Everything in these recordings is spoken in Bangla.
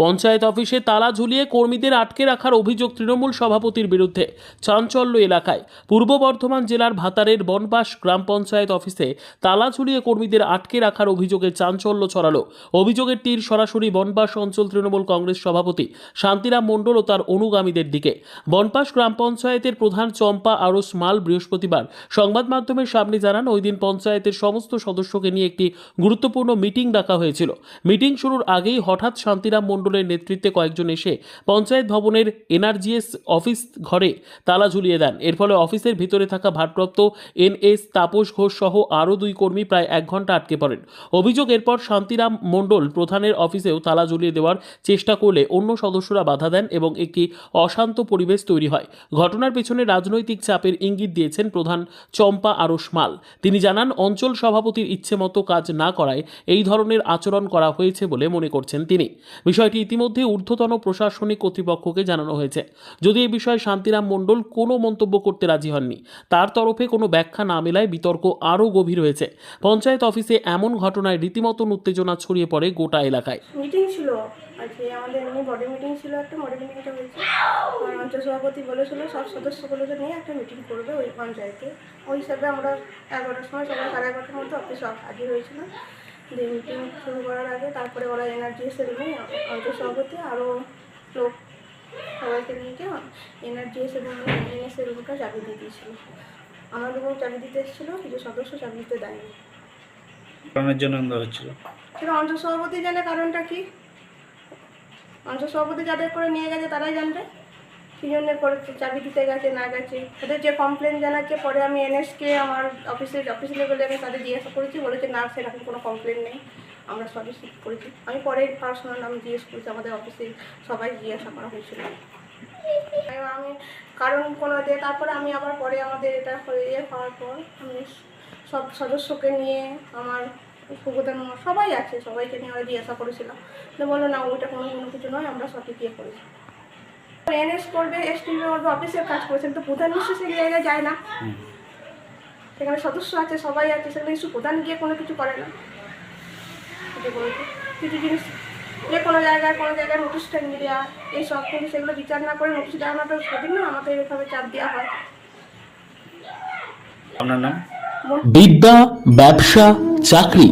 পঞ্চায়েত অফিসে তালা ঝুলিয়ে কর্মীদের আটকে রাখার অভিযোগ তৃণমূল সভাপতির বিরুদ্ধে চাঞ্চল্য এলাকায়। পূর্ব বর্ধমান জেলার ভাতারের বনপাস গ্রাম পঞ্চায়েত অফিসে তালা ঝুলিয়ে কর্মীদের আটকে রাখার অভিযোগে চাঞ্চল্য ছড়ালো। অভিযোগের তীর সরাসরি বনপাস অঞ্চল তৃণমূল কংগ্রেস সভাপতি শান্তিরাম মণ্ডল ও তার অনুগামীদের দিকে। বনপাস গ্রাম পঞ্চায়েতের প্রধান চম্পা আরস মাল বৃহস্পতিবার সংবাদ মাধ্যমের সামনে জানান, ওই দিন পঞ্চায়েতের সমস্ত সদস্যকে নিয়ে একটি গুরুত্বপূর্ণ মিটিং ডাকা হয়েছিল। মিটিং শুরুর আগেই হঠাৎ শান্তিরাম মণ্ডলের নেতৃত্বে কয়েকজন এসে পঞ্চায়েত ভবনের এনআরজিএস অফিস ঘরে তালা ঝুলিয়ে দেন। এর ফলে অফিসের ভিতরে থাকা ভারপ্রাপ্ত এনএস তাপস ঘোষ সহ আরও দুই কর্মী প্রায় এক ঘণ্টা আটকে পড়েন। অভিযোগ এরপর শান্তিরাম মণ্ডল প্রধানের অফিসেও তালা ঝুলিয়ে দেওয়ার চেষ্টা করলে অন্য সদস্যরা বাধা দেন এবং একটি অশান্ত পরিবেশ তৈরি হয়। ঘটনার পেছনে রাজনৈতিক চাপের ইঙ্গিত দিয়েছেন প্রধান চম্পা আরস মাল তিনি জানান, অঞ্চল সভাপতির ইচ্ছে মতো কাজ না করায় এই ধরনের আচরণ করা হয়েছে বলে মনে করছেন তিনি। বিষয়টি ইতিমধ্যে ঊর্ধ্বতন প্রশাসনিক কর্তৃপক্ষকে জানানো হয়েছে। যদি এ বিষয়ে শান্তিরাম মণ্ডল কোনো মন্তব্য করতে রাজি হননি, তার তরফে কোনো ব্যাখ্যা না মেলায় বিতর্ক আরও গভীর হয়েছে। পঞ্চায়েত অফিসে এমন ঘটনায় রীতিমতন উত্তেজনা ছড়িয়ে পড়ে গোটা এলাকায়। মিটিং ছিল আমাদের এমনি বডি মিটিং ছিল একটা বডি মিটিংটা হয়েছে। সভাপতি বলেছিল, সব সদস্যগুলোকে নিয়ে একটা মিটিং করবে ওই পঞ্চায়েতে। ওই হিসাবে আমরা এগারোটার সময় সকাল সাড়ে এগারোটার মধ্যে হাজির দিয়ে মিটিং শুরু করার আগে তারপরে ওরা এনার্জি এসে রুমে অঞ্চল সভাপতি আরও লোক সবাইকে নিয়ে গিয়ে এনার্জি এসে রুমে এনএসএ রুমটা চাবি দিয়ে দিয়েছিল। আমার রুমেও চাবি দিতে এসেছিল কিছু সদস্য চাবি দিতে দেয়নি। কারণের জন্য দেওয়া হচ্ছিল। সেটা অঞ্চল সভাপতি জানে কারণটা কি? অঞ্চল সভাপতি যাদের করে নিয়ে গেছে তারাই জানবে? কী জন্য করে চাবি দিতে গেছে, না গেছে। ওদের যে কমপ্লেন জানাচ্ছে, পরে আমি এনএসকে আমার অফিসের অফিস লেভেলে আমি তাদের জিজ্ঞাসা করেছি, বলেছে, না, সেরকম কোনো কমপ্লেন নেই। আমরা সবই ঠিক করেছি। আমি পরে পার্সোনাল আমি জিজ্ঞেস করেছি, আমাদের অফিসে সবাই জিজ্ঞাসা করা হয়েছিল। আমি কারণ কোনো দিয়ে তারপরে আমি আবার পরে আমাদের এটা হয়ে ইয়ে হওয়ার পর আমি সব সদস্যকে নিয়ে আমার সুবোধন সবাই আছে, সবাইকে নিয়ে আমরা জিজ্ঞাসা করেছিলাম বলল, না, ওইটা কোনো কোনো কিছু নয়, আমরা সঠিক ইয়ে করেছি। এনএস করবে এসটি করবে অফিসের কাজ করেছেন তো প্রধান নিশ্চয়ই সেই জায়গায় যায় না। সেখানে সদস্য আছে সবাই আছে সেখানে কিছু প্রধান গিয়ে কোনো কিছু করে না। কিছু জিনিস যে কোনো জায়গায় কোনো জায়গায় নোটিশ টাইম দেওয়া এইসব কিন্তু সেগুলো বিচার না করে নোটিশ দেওয়া না তো সেদিন না আমাকে এভাবে চাপ দেওয়া হয়। আপনার নাম? বিদ্যা ব্যবসা চাকরি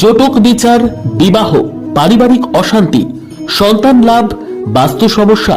জটক বিচার বিবাহ পারিবারিক অশান্তি সন্তান লাভ বাস্তু সমস্যা